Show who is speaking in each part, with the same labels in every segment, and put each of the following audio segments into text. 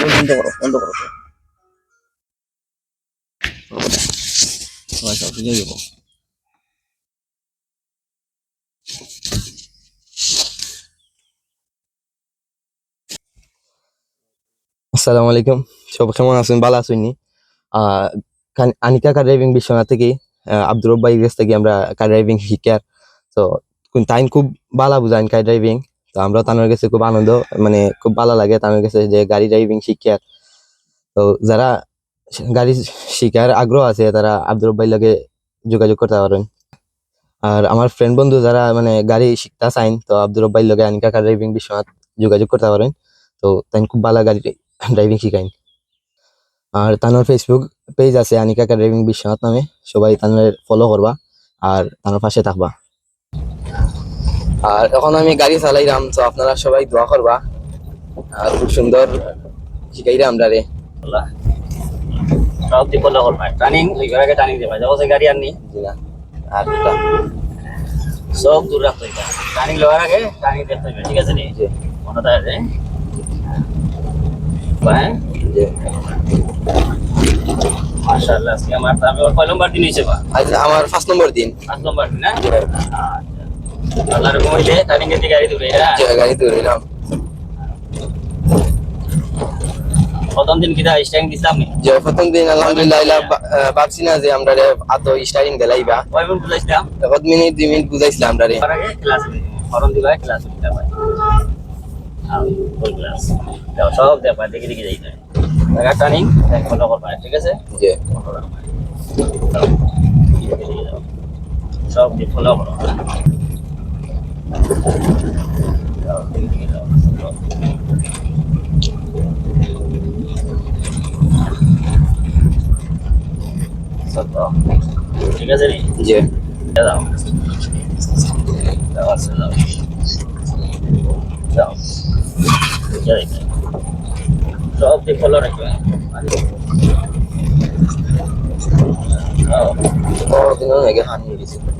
Speaker 1: বন্ধ করো বন্ধ করো।
Speaker 2: আসসালামু আলাইকুম। সব কেমন আছেন? ভালো আছেন আনিকা কার ড্রাইভিং বিশ্বনাথ থেকে আব্দুর রব্বাই থেকে আমরা কার ড্রাইভিং শিখার তো তাইন খুব ভালো বুঝাইন কার ড্রাইভিং তো আমরা তাদের কাছে খুব আনন্দ মানে খুব ভালো লাগে তাদের কাছে যে গাড়ি ড্রাইভিং শিখার। তো যারা গাড়ি শিখার আগ্রহ আছে, তারা আব্দুর লগে যোগাযোগ করতে পারেন। আর আমার ফ্রেন্ড বন্ধু যারা মানে গাড়ি শিখতে চাইন, তো আব্দুর লগে আনিকা কার ড্রাইভিং বিশ্বনাথ যোগাযোগ করতে পারেন। তো তাই খুব ভালো গাড়ি ড্রাইভিং শিখাইন। আর তানোর ফেসবুক পেজ আছে আনিকা কা ড্রাইভিং বিশ্বনাথ নামে, সবাই তানের ফলো করবা আর তানোর পাশে থাকবা। আর এখন আমি গাড়ি চালাইলাম তো আপনারা সবাই দোয়া করবা। আর খুব সুন্দর শিখাইরা আমরা রে
Speaker 1: সব দিয়ে বললে করবা টার্নিং ওই ঘরে টার্নিং দেবা। যাব গাড়ি আননি।
Speaker 2: জি আর
Speaker 1: সব দূর রাখতে হবে টার্নিং লওয়ার আগে টার্নিং দেখতে হবে ঠিক আছে নি?
Speaker 2: জি।
Speaker 1: মনে থাকে হ্যাঁ মাশাআল্লাহ আজকে আমার তো আমি কয় নম্বর দিন বা?
Speaker 2: আচ্ছা আমার ফার্স্ট নম্বর দিন।
Speaker 1: পাঁচ নম্বর দিন না? আচ্ছা এর দিকে গাড়ি হ্যাঁ
Speaker 2: যে
Speaker 1: প্রথম দিন
Speaker 2: আলহামদুলিল্লাহ ভাবছি না যে আমরা এত স্টারিং দেলাইবা
Speaker 1: কয় মিনিট বুঝাইছিলাম
Speaker 2: মিনিট দুই মিনিট বুঝাইছিলাম আমরা রে
Speaker 1: ক্লাস ফরম দিবা ক্লাস দিতে আমি করবা ঠিক আছে
Speaker 2: জি
Speaker 1: সব ফলো করো সত্য ঠিক আছে নি
Speaker 2: জি
Speaker 1: দাও দাও আছে দাও দাও যাই সব দিয়ে ফলো রাখবে দাও
Speaker 2: ও দিন আগে হানি দিছি
Speaker 1: আচ্ছা মনে হলো না দাদা কিছু পারি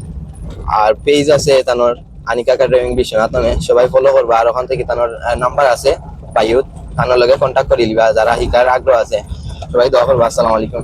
Speaker 2: আর পেজ আছে তানোর আনিকা কা ড্রাইভিং বিশ্বনাথ নামে সবাই ফলো করবা। আর ওখান থেকে তানোর নাম্বার আছে বায়ুত। তানোর লগে কন্টাক্ট করে লিবা যারা শিকার আগ্রহ আছে। সবাই দোয়া করবা। আসসালামু আলাইকুম।